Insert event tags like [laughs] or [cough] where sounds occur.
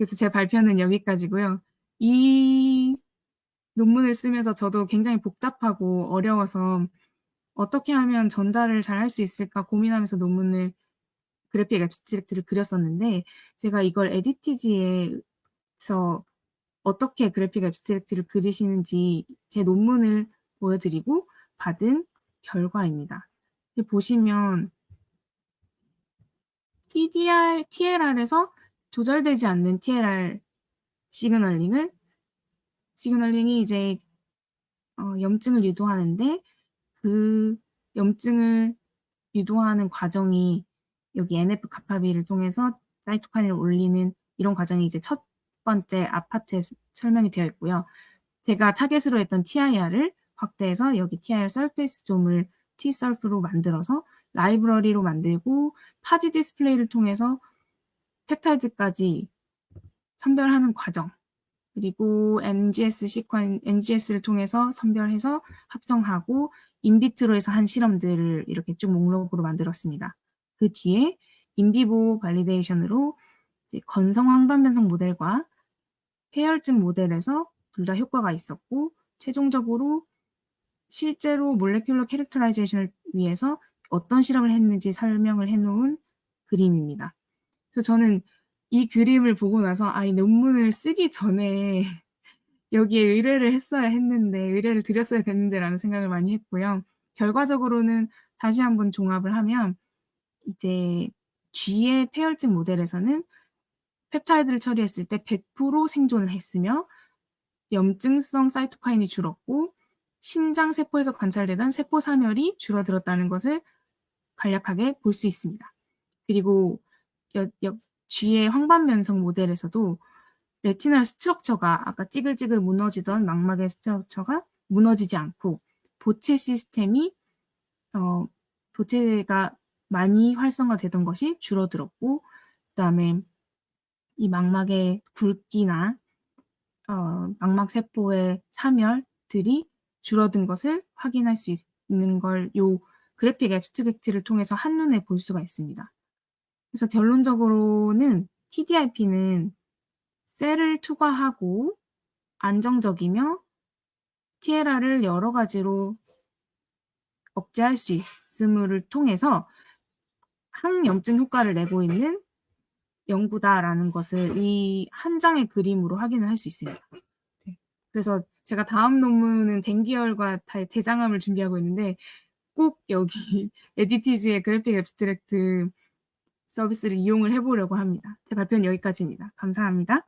그래서 제 발표는 여기까지고요. 이 논문을 쓰면서 저도 굉장히 복잡하고 어려워서 어떻게 하면 전달을 잘 할 수 있을까 고민하면서 논문을 그래픽 앱스트랙트를 그렸었는데 제가 이걸 에디티지에서 어떻게 그래픽 앱스트랙트를 그리시는지 제 논문을 보여드리고 받은 결과입니다. 보시면 TDR, TLR에서 조절되지 않는 TLR 시그널링을 시그널링이 이제 어, 염증을 유도하는데 그 염증을 유도하는 과정이 여기 NF 카파비를 통해서 사이토카인을 올리는 이런 과정이 이제 첫 번째 아파트에 설명이 되어 있고요. 제가 타겟으로 했던 TIR을 확대해서 여기 TIR 서페이스 좀을 T설프로 만들어서 라이브러리로 만들고 파지 디스플레이를 통해서 펩타이드까지 선별하는 과정 그리고 NGS 시퀀 NGS를 통해서 선별해서 합성하고 인비트로에서 한 실험들을 이렇게 쭉 목록으로 만들었습니다. 그 뒤에 인비보 발리데이션으로 건성 황반 변성 모델과 폐혈증 모델에서 둘 다 효과가 있었고 최종적으로 실제로 몰레큘러 캐릭터라이제이션을 위해서 어떤 실험을 했는지 설명을 해놓은 그림입니다. 그래서 저는 이 그림을 보고 나서 아, 이 논문을 쓰기 전에 [laughs] 여기에 의뢰를 했어야 했는데, 의뢰를 드렸어야 됐는데 라는 생각을 많이 했고요. 결과적으로는 다시 한번 종합을 하면 이제 G의 폐혈증 모델에서는 펩타이드를 처리했을 때 100% 생존을 했으며 염증성 사이토카인이 줄었고 신장 세포에서 관찰되던 세포 사멸이 줄어들었다는 것을 간략하게 볼 수 있습니다. 그리고 여, 여, G의 황반면성 모델에서도 레티널 스트럭처가 아까 찌글찌글 무너지던 망막의 스트럭처가 무너지지 않고 보체 시스템이 어, 보체가 많이 활성화되던 것이 줄어들었고 그다음에 이 망막의 굵기나 어, 망막 세포의 사멸들이 줄어든 것을 확인할 수 있는 걸 요 그래픽 앱스트랙트를 통해서 한눈에 볼 수가 있습니다. 그래서 결론적으로는 TDIP는 셀을 투과하고 안정적이며 TLR을 여러 가지로 억제할 수 있음을 통해서 항염증 효과를 내고 있는 연구다라는 것을 이 한 장의 그림으로 확인을 할 수 있습니다. 네. 그래서 제가 다음 논문은 댕기열과 대장암을 준비하고 있는데 꼭 여기 [laughs] 에디티즈의 그래픽 앱스트랙트 서비스를 이용을 해보려고 합니다. 제 발표는 여기까지입니다. 감사합니다.